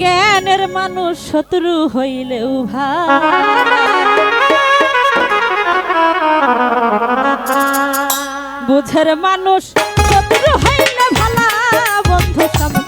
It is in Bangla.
জ্ঞানের মানুষ শত্রু হইলেও ভাই। বুঝের মানুষ শত্রু হইলে ভালা বন্ধু সামনে